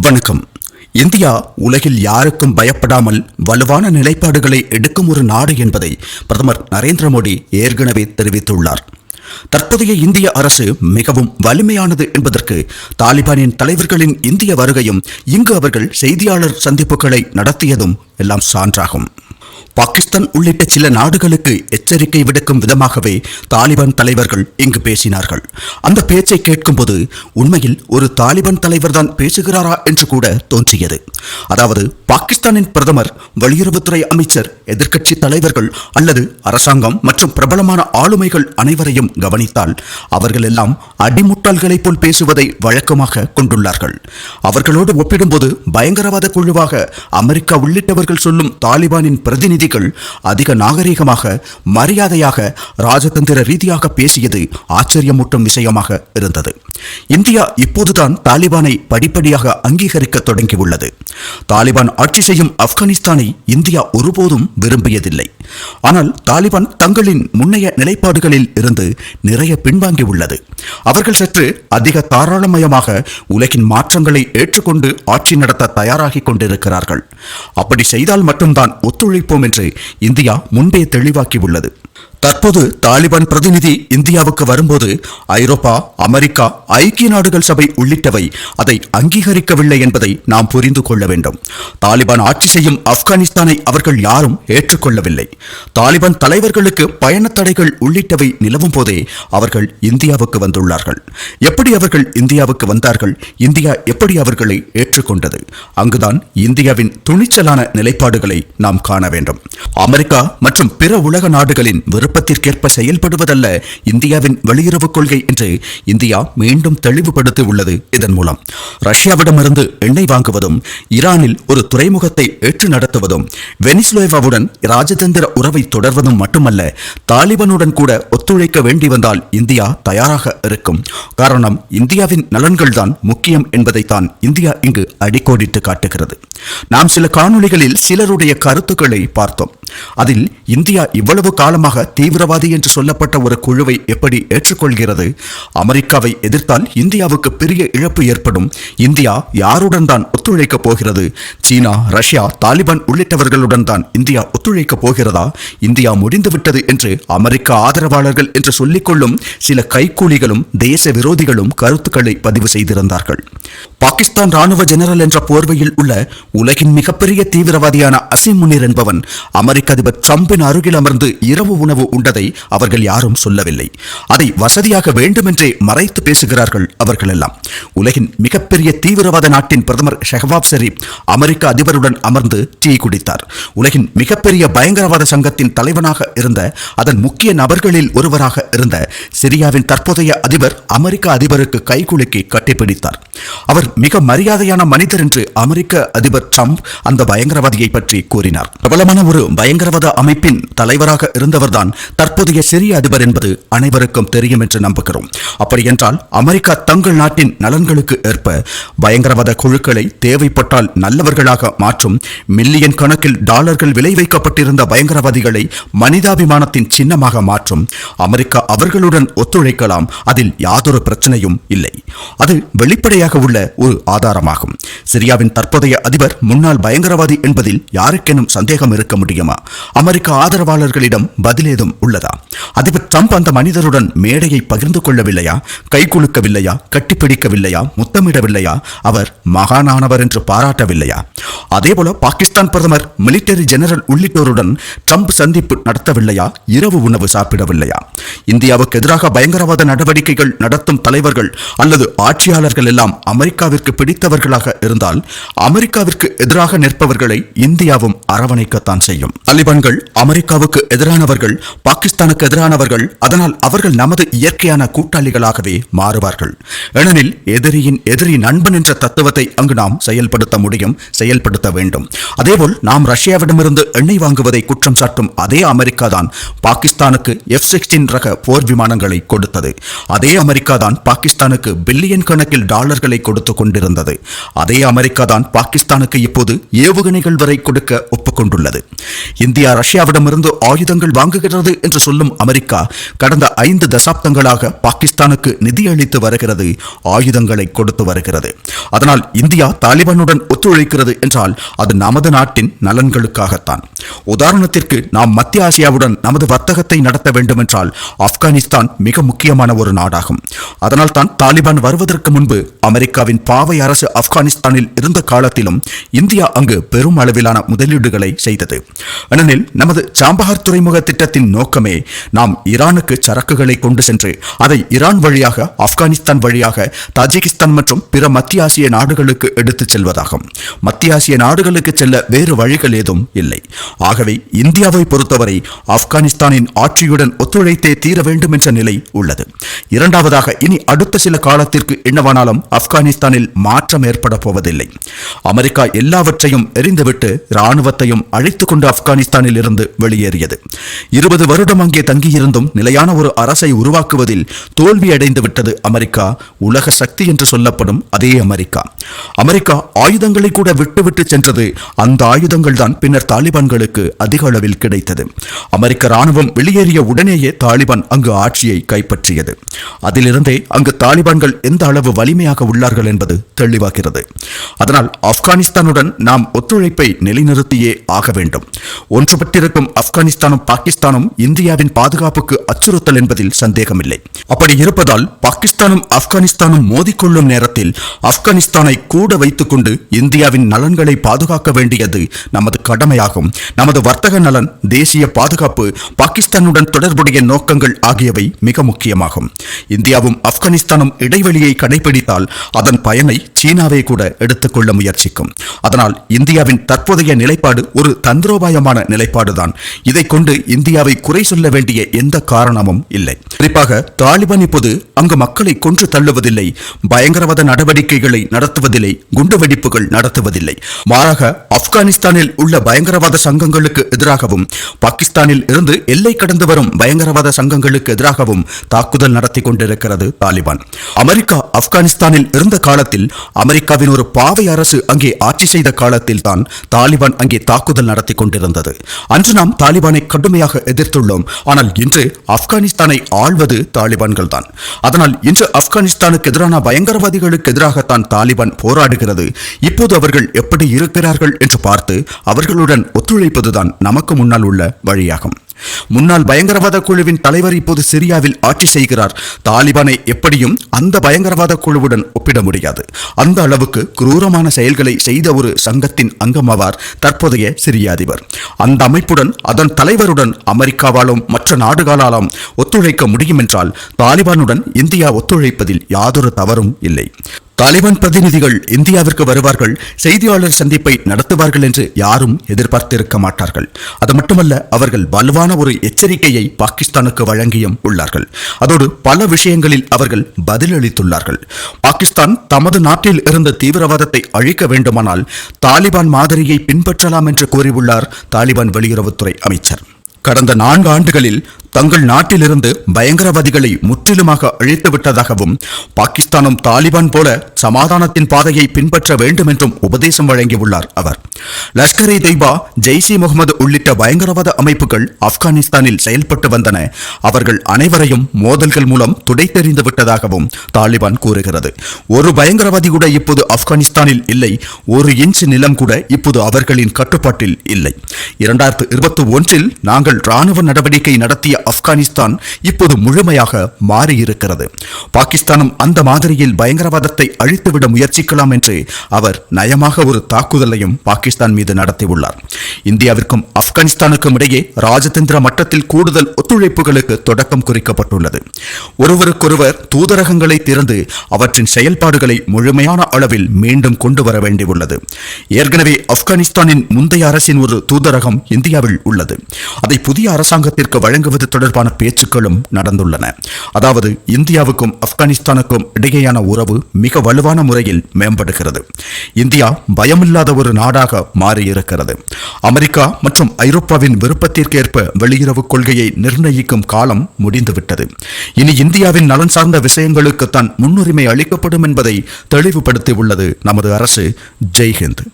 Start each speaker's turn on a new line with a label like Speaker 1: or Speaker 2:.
Speaker 1: வணக்கம். இந்தியா உலகில் யாருக்கும் பயப்படாமல் வலுவான நிலைப்பாடுகளை எடுக்கும் ஒரு நாடு என்பதை பிரதமர் நரேந்திர மோடி ஏற்கனவே தெரிவித்துள்ளார். தற்போதைய இந்திய அரசு மிகவும் வலிமையானது என்பதற்கு தாலிபானின் தலைவர்களின் இந்திய வருகையும் இங்கு அவர்கள் செய்தியாளர் சந்திப்புகளை நடத்தியதும் எல்லாம் சான்றாகும். பாகிஸ்தான் உள்ளிட்ட சில நாடுகளுக்கு எச்சரிக்கை விடுக்கும் விதமாகவே தாலிபான் தலைவர்கள் இங்கு பேசினார்கள். அந்த பேச்சை கேட்கும்போது உண்மையில் ஒரு தாலிபான் தலைவர்தான் பேசுகிறாரா என்று கூட தோன்றியது. அதாவது பாகிஸ்தானின் பிரதமர் வெளியுறவுத்துறை அமைச்சர் எதிர்க்கட்சி தலைவர்கள் அல்லது அரசாங்கம் மற்றும் பிரபலமான ஆளுமைகள் அனைவரையும் கவனித்தால் அவர்கள் எல்லாம் அடிமுட்டாள்களைப் போல் பேசுவதை வழக்கமாக கொண்டுள்ளார்கள். அவர்களோடு ஒப்பிடும்போது பயங்கரவாத குழுவாக அமெரிக்கா உள்ளிட்டவர்கள் சொல்லும் தாலிபானின் பிரதிநிதிகள் அதிக நாகரீகமாக மரியாதையாக ராஜதந்திர ரீதியாக பேசியது ஆச்சரியமூட்டும் விஷயமாக இருந்தது. இந்தியா இப்போதுதான் தாலிபானை படிப்படியாக அங்கீகரிக்க தொடங்கியுள்ளது. தாலிபான் ஆட்சி செய்யும் ஆப்கானிஸ்தானை இந்தியா ஒருபோதும் விரும்பியதில்லை. ஆனால் தாலிபான் தங்களின் முன்னைய நிலைப்பாடுகளில் இருந்து நிறைய பின்வாங்கி உள்ளது அவர்கள் சற்று அதிக தாராளமயமாக உலகின் மாற்றங்களை ஏற்றுக்கொண்டு ஆட்சி நடத்த தயாராகிக் கொண்டிருக்கிறார்கள். அப்படி செய்தால் மட்டும்தான் ஒத்துழைப்போம் என்று இந்தியா முன்பே தெளிவாக்கியுள்ளது. தற்போது தாலிபான் பிரதிநிதி இந்தியாவுக்கு வரும்போது ஐரோப்பா அமெரிக்கா ஐக்கிய நாடுகள் சபை உள்ளிட்டவை அதை அங்கீகரிக்கவில்லை என்பதை நாம் புரிந்து கொள்ள வேண்டும். தாலிபான் ஆட்சி செய்யும் ஆப்கானிஸ்தானை அவர்கள் யாரும் ஏற்றுக்கொள்ளவில்லை. தாலிபான் தலைவர்களுக்கு பயண தடைகள் உள்ளிட்டவை நிலவும் போதே அவர்கள் இந்தியாவுக்கு வந்துள்ளார்கள். எப்படி அவர்கள் இந்தியாவுக்கு வந்தார்கள்? இந்தியா எப்படி அவர்களை ஏற்றுக்கொண்டது? அங்குதான் இந்தியாவின் துணிச்சலான நிலைப்பாடுகளை நாம் காண வேண்டும். அமெரிக்கா மற்றும் பிற உலக நாடுகளின் விருப்பத்திற்கேற்ப செயல்படுவதல்ல. இந்தியாவின் வெளியுறவு கொள்கை என்று இந்தியா மீண்டும் தெளிவுபடுத்தி உள்ளது இதன் மூலம். ரஷ்யாவிடமிருந்து எண்ணெய் வாங்குவதும் ஈரானில் ஒரு துறைமுகத்தை ஏற்று நடத்துவதும் வெனிசுலேவாவுடன் ராஜதந்திர உறவை தொடர்வதும் மட்டுமல்ல தாலிபனுடன் கூட ஒத்துழைக்க வேண்டி வந்தால் இந்தியா தயாராக இருக்கும். காரணம் இந்தியாவின் நலன்கள்தான் முக்கியம் என்பதைத்தான் இந்தியா இங்கு அடிக்கோடிட்டு காட்டுகிறது. நாம் சில காணொளிகளில் சிலருடைய கருத்துக்களை பார்த்தோம். அதில் இந்தியா இவ்வளவு காலமாக தீவிரவாதி என்று சொல்லப்பட்ட ஒரு குழுவை எப்படி ஏற்றுக்கொள்கிறது? அமெரிக்காவை எதிர்த்தால் இந்தியாவுக்கு பெரிய இழப்பு ஏற்படும். இந்தியா யாருடன் தான் ஒத்துழைக்கப் போகிறது? சீனா ரஷ்யா தாலிபான் உள்ளிட்டவர்களுடன் தான் இந்தியா ஒத்துழைக்கப் போகிறதா? இந்தியா முடிந்துவிட்டது என்று அமெரிக்க ஆதரவாளர்கள் என்று சொல்லிக்கொள்ளும் சில கைக்கூலிகளும் தேச விரோதிகளும் கருத்துக்களை பதிவு செய்திருந்தார்கள். பாகிஸ்தான் ராணுவ ஜெனரல் என்ற போர்வையில் உள்ள உலகின் மிகப்பெரிய தீவிரவாதியான அசிம் முனீர் என்பவன் அமெரிக்க அதிபர் ட்ரம்பின் அருகில் அமர்ந்து இரவு உணவு உண்டதை அவர்கள் யாரும் சொல்லவில்லை. அதை வசதியாக வேண்டுமென்றே மறைத்து பேசுகிறார்கள் அவர்கள் எல்லாம் உலகின் மிகப்பெரிய தீவிரவாத நாட்டின் பிரதமர் ஷெஹவாப் ஷெரீப் அமெரிக்க அதிபருடன் அமர்ந்து டீ குடித்தார். உலகின் மிகப்பெரிய பயங்கரவாத சங்கத்தின் தலைவனாக இருந்த அதன் முக்கிய நபர்களில் ஒருவராக இருந்த சிரியாவின் தற்போதைய அதிபர் அமெரிக்க அதிபருக்கு கைகுலுக்கி கட்டிப்பிடித்தார். அவர் மிக மரியாதையான மனிதர் என்று அமெரிக்க அதிபர் ட்ரம்ப் அந்த பயங்கரவாதியை பற்றி கூறினார். பிரபலமான ஒரு பயங்கரவாத அமைப்பின் தலைவராக இருந்தவர்தான் தற்போதைய சிரிய அதிபர் என்பது அனைவருக்கும் தெரியும் என்று நம்புகிறோம். அப்படி என்றால் அமெரிக்கா தங்கள் நாட்டின் நலன்களுக்கு ஏற்ப பயங்கரவாத குழுக்களை தேவைப்பட்டால் நல்லவர்களாக மாற்றும் மில்லியன் கணக்கில் டாலர்கள் விலை வைக்கப்பட்டிருந்த பயங்கரவாதிகளை மனிதாபிமானத்தின் சின்னமாக மாற்றும் அமெரிக்கா அவர்களுடன் ஒத்துழைக்கலாம் அதில் யாதொரு பிரச்சனையும் இல்லை. அது வெளிப்படையாக உள்ள ஒரு ஆதாரமாகும். சிரியாவின் தற்போதைய அதிபர் முன்னாள் பயங்கரவாதி என்பதில் யாருக்கெனும் சந்தேகம் இருக்க முடியுமா? அமெரிக்க ஆதரவாளர்களிடம் பதிலேதும் ஏதும் உள்ளதா? அதிபர் ட்ரம்ப் அந்த மனிதருடன் மேடையை பகிர்ந்து கொள்ளவில்லையா? கை குலுக்கவில்லையா? கட்டிப்பிடிக்கவில்லையா முத்தமிடவில்லையா? அவர் மகானானவர் என்று பாராட்டவில்லையா? அதேபோல பாகிஸ்தான் பிரதமர் மிலிட்டரி ஜெனரல் உள்ளிட்டோருடன் ட்ரம்ப் சந்திப்பு நடத்தவில்லையா? இரவு உணவு சாப்பிடவில்லையா? இந்தியாவுக்கு எதிராக பயங்கரவாத நடவடிக்கைகள் நடத்தும் தலைவர்கள் அல்லது ஆட்சியாளர்கள் எல்லாம் அமெரிக்காவிற்கு பிடித்தவர்களாக இருந்தால் அமெரிக்காவிற்கு எதிராக நிற்பவர்களை இந்தியாவும் அரவணைக்கத்தான் செய்யும். தலிபான்கள் அமெரிக்காவுக்கு எதிரானவர்கள் பாகிஸ்தானுக்கு எதிரானவர்கள் அதனால் அவர்கள் நமது இயற்கையான கூட்டாளிகளாகவே மாறுவார்கள். ஏனெனில் எதிரியின் எதிரி நண்பன் என்ற தத்துவத்தை அங்கு நாம் செயல்படுத்த முடியும் செயல்படுத்த வேண்டும். அதேபோல் நாம் ரஷ்யாவிடமிருந்து எண்ணெய் வாங்குவதை குற்றம் சாட்டும் அதே அமெரிக்கா தான் பாகிஸ்தானுக்கு எஃப் சிக்ஸ்டீன் ரக போர் விமானங்களை கொடுத்தது. அதே அமெரிக்கா தான் பாகிஸ்தானுக்கு பில்லியன் கணக்கில் டாலர்களை கொடுத்து கொண்டிருந்தது. அதே அமெரிக்கா தான் பாகிஸ்தானுக்கு இப்போது ஏவுகணைகள் வரை கொடுக்க ஒப்புக்கொண்டுள்ளது. இந்தியா ரஷ்யாவிடமிருந்து ஆயுதங்கள் வாங்குகிறது இருக்கிறது என்று சொல்லும் அமெரிக்கா கடந்த ஐந்து தசாப்தங்களாக பாகிஸ்தானுக்கு நிதியளித்து வருகிறது ஆயுதங்களை கொடுத்து வருகிறது. அதனால் இந்தியா தாலிபானுடன் ஒத்துழைக்கிறது என்றால் அது நமது நாட்டின் நலன்களுக்காகத்தான். உதாரணத்திற்கு நாம் மத்திய ஆசியாவுடன் நமது வர்த்தகத்தை நடத்த வேண்டுமென்றால் ஆப்கானிஸ்தான் மிக முக்கியமான ஒரு நாடாகும். அதனால் தான் தாலிபான் வருவதற்கு முன்பு அமெரிக்காவின் பாவை அரசு ஆப்கானிஸ்தானில் இருந்த காலத்திலும் இந்தியா அங்கு பெரும் அளவிலான முதலீடுகளை செய்தது. ஏனெனில் நமது சாம்பஹார் துறைமுக திட்டத்தின் நோக்கமே. நாம் ஈரானுக்கு சரக்குகளை கொண்டு சென்று அதை ஈரான் வழியாக ஆப்கானிஸ்தான் வழியாக தஜிகிஸ்தான் மற்றும் பிற மத்திய ஆசிய நாடுகளுக்கு எடுத்துச் செல்வதாகும். மத்திய ஆசிய நாடுகளுக்கு செல்ல வேறு வழிகள் ஏதும் இல்லை. ஆகவே இந்தியாவை பொறுத்தவரை ஆப்கானிஸ்தானின் ஆட்சியுடன் ஒத்துழைத்தே தீர வேண்டும் என்ற நிலை உள்ளது. இரண்டாவதாக இனி அடுத்த சில காலத்திற்கு என்னவானாலும் ஆப்கானிஸ்தானில் மாற்றம் ஏற்பட போவதில்லை. அமெரிக்கா எல்லாவற்றையும் எரிந்துவிட்டு இராணுவத்தையும் அழைத்துக் கொண்டு ஆப்கானிஸ்தானில் இருந்து வெளியேறியது. இருபது வருடம் அங்கே தங்கியிருந்தும் நிலையான ஒரு அரசை உருவாக்குவதில் தோல்வியடைந்து விட்டது அமெரிக்கா உலக சக்தி என்று சொல்லப்படும் அதே அமெரிக்கா. அமெரிக்கா ஆயுதங்களை கூட விட்டுவிட்டு சென்றது. அந்த ஆயுதங்கள் தான் பின்னர் தாலிபான்களுக்கு அதிக அளவில் கிடைத்தது. அமெரிக்க ராணுவம் வெளியேறிய உடனேயே தாலிபான் அங்கு ஆட்சியை கைப்பற்றியது. அதிலிருந்தே அங்கு தாலிபான்கள் எந்த அளவு வலிமையாக உள்ளார்கள் என்பது தெளிவாகிறது. அதனால் ஆப்கானிஸ்தானுடன் நாம் ஒத்துழைப்பை நிலைநிறுத்தியே ஆக வேண்டும். ஒன்றுபட்டிருக்கும் ஆப்கானிஸ்தானும் பாகிஸ்தானும் இந்தியாவின் பாதுகாப்புக்கு அச்சுறுத்தல் என்பதில் சந்தேகமில்லை. அப்படி இருப்பதால் பாகிஸ்தானும் ஆப்கானிஸ்தானும் மோதிக்கொள்ளும் நேரத்தில் ஆப்கானிஸ்தானை கூட வைத்துக்கொண்டு இந்தியாவின் நலன்களை பாதுகாக்க வேண்டியது நமது கடமையாகும். நமது வர்த்தக நலன் தேசிய பாதுகாப்பு பாகிஸ்தானுடன் தொடர்புடைய நோக்கங்கள் ஆகியவை மிக முக்கியமாகும். இந்தியாவும் ஆப்கானிஸ்தானும் இடைவெளியை கடைபிடித்தால் அதன் பயனை சீனாவே கூட எடுத்துக்கொள்ள முயற்சிக்கும். அதனால் இந்தியாவின் தற்போதைய நிலைப்பாடு ஒரு தந்திரோபாயமான நிலைப்பாடுதான். இதை கொண்டு இந்தியாவை குறை சொல்ல வேண்டிய எந்த காரணமும் இல்லை. குறிப்பாக தாலிபான் இப்போது அங்கு மக்களை கொன்று தள்ளுவதில்லை பயங்கரவாத நடவடிக்கைகளை நடத்துவதில்லை குண்டுவெடிப்புகள் நடத்துவதில்லை. மாறாக ஆப்கானிஸ்தானில் உள்ள பயங்கரவாத சங்கங்களுக்கு எதிராகவும் பாகிஸ்தானில் இருந்து எல்லை கடந்து வரும் பயங்கரவாத சங்கங்களுக்கு எதிராகவும் தாக்குதல் நடத்தி கொண்டிருக்கிறது தாலிபான். அமெரிக்கா ஆப்கானிஸ்தானில் இருந்த காலத்தில் அமெரிக்காவின் ஒரு பாவை அரசு அங்கே ஆட்சி செய்த காலத்தில் தான் தாலிபான் அங்கே தாக்குதல் நடத்தி கொண்டிருந்தது. அன்று நாம் தாலிபானை கடுமையாக எதிர்த்து எதிர்த்துள்ளோம் ஆனால் இன்று ஆப்கானிஸ்தானை ஆள்வது தாலிபான்கள் தான் அதனால் இன்று ஆப்கானிஸ்தானுக்கு எதிரான பயங்கரவாதிகளுக்கு எதிராகத்தான் தாலிபான் போராடுகிறது. இப்போது அவர்கள் எப்படி இருக்கிறார்கள் என்று பார்த்து அவர்களுடன் ஒத்துழைப்பதுதான் நமக்கு முன்னால் உள்ள வழியாகும். முன்னாள் பயங்கரவாத குழுவின் தலைவர் இப்போது சிரியாவில் ஆட்சி செய்கிறார். தாலிபானை எப்படியும் அந்த பயங்கரவாத குழுவுடன் ஒப்பிட முடியாது. அந்த அளவுக்கு குரூரமான செயல்களை செய்த ஒரு சங்கத்தின் அங்கமாவார் தற்போதைய சிரிய அதிபர். அந்த அமைப்புடன் அதன் தலைவருடன் அமெரிக்காவாலும் மற்ற நாடுகளாலும் ஒத்துழைக்க முடியும் என்றால் தாலிபானுடன் இந்தியா ஒத்துழைப்பதில் யாதொரு தவறும் இல்லை. தாலிபான் பிரதிநிதிகள் இந்தியாவிற்கு வருவார்கள் செய்தியாளர் சந்திப்பை நடத்துவார்கள் என்று யாரும் எதிர்பார்த்திருக்க மாட்டார்கள். அது மட்டுமல்ல அவர்கள் வலுவான ஒரு எச்சரிக்கையை பாகிஸ்தானுக்கு வழங்கியும் உள்ளார்கள். அதோடு பல விஷயங்களில் அவர்கள் பதிலளித்துள்ளார்கள். பாகிஸ்தான் தமது நாட்டில் இருந்த தீவிரவாதத்தை அழிக்க வேண்டுமானால் தாலிபான் மாதிரியை பின்பற்றலாம் என்று கூறியுள்ளார் தாலிபான் வெளியுறவுத்துறை அமைச்சர். கடந்த நான்கு ஆண்டுகளில் தங்கள் நாட்டிலிருந்து பயங்கரவாதிகளை முற்றிலுமாக அழித்து விட்டதாகவும் பாகிஸ்தானும் தாலிபான் போல சமாதானத்தின் பாதையை பின்பற்ற வேண்டும் என்றும் உபதேசம் வழங்கியுள்ளார் அவர். லஷ்கர் இ தொய்பா ஜெய்சி முகமது உள்ளிட்ட பயங்கரவாத அமைப்புகள் ஆப்கானிஸ்தானில் செயல்பட்டு வந்தன. அவர்கள் அனைவரையும் மோதல்கள் மூலம் துடைத்தெறிந்து விட்டதாகவும் தாலிபான் கூறுகிறது. ஒரு பயங்கரவாதி கூட இப்போது ஆப்கானிஸ்தானில் இல்லை. ஒரு இன்ச் நிலம் கூட இப்போது அவர்களின் கட்டுப்பாட்டில் இல்லை. இரண்டாயிரத்து இருபத்தி ஒன்றில் நாங்கள் ராணுவ நடவடிக்கை நடத்திய ஆப்கானிஸ்தான் இப்போது முழுமையாக மாறியிருக்கிறது. பாகிஸ்தானும் அந்த மாதிரியில் பயங்கரவாதத்தை அழித்துவிட முயற்சிக்கலாம் என்று அவர் நயமாக ஒரு தாக்குதலையும் பாகிஸ்தான் மீது நடத்தியுள்ளார். இந்தியாவிற்கும் ஆப்கானிஸ்தானுக்கும் இடையே ராஜதந்திர மட்டத்தில் கூடுதல் ஒத்துழைப்புகளுக்கு தொடக்கம் குறிக்கப்பட்டுள்ளது. ஒருவருக்கொருவர் தூதரகங்களை திறந்து அவற்றின் செயல்பாடுகளை முழுமையான அளவில் மீண்டும் கொண்டு வர வேண்டியுள்ளது. ஏற்கனவே ஆப்கானிஸ்தானின் முந்தைய அரசின் ஒரு தூதரகம் இந்தியாவில் உள்ளது. அதை புதிய அரசாங்கத்திற்கு வழங்குவது தொடர்பான பேச்சுக்களும் நடந்துள்ளன. அதாவது இந்தியாவுக்கும் ஆப்கானிஸ்தானுக்கும் இடையேயான உறவு மிக வலுவான முறையில் மேம்படுகிறது. இந்தியா பயமில்லாத ஒரு நாடாக மாறியிருக்கிறது. அமெரிக்கா மற்றும் ஐரோப்பாவின் விருப்பத்திற்கேற்ப வெளியுறவு கொள்கையை நிர்ணயிக்கும் காலம் முடிந்துவிட்டது. இனி இந்தியாவின் நலன் சார்ந்த விஷயங்களுக்கு தான் முன்னுரிமை அளிக்கப்படும் என்பதை தெளிவுபடுத்தியுள்ளது நமது அரசு. ஜெய்ஹிந்த்.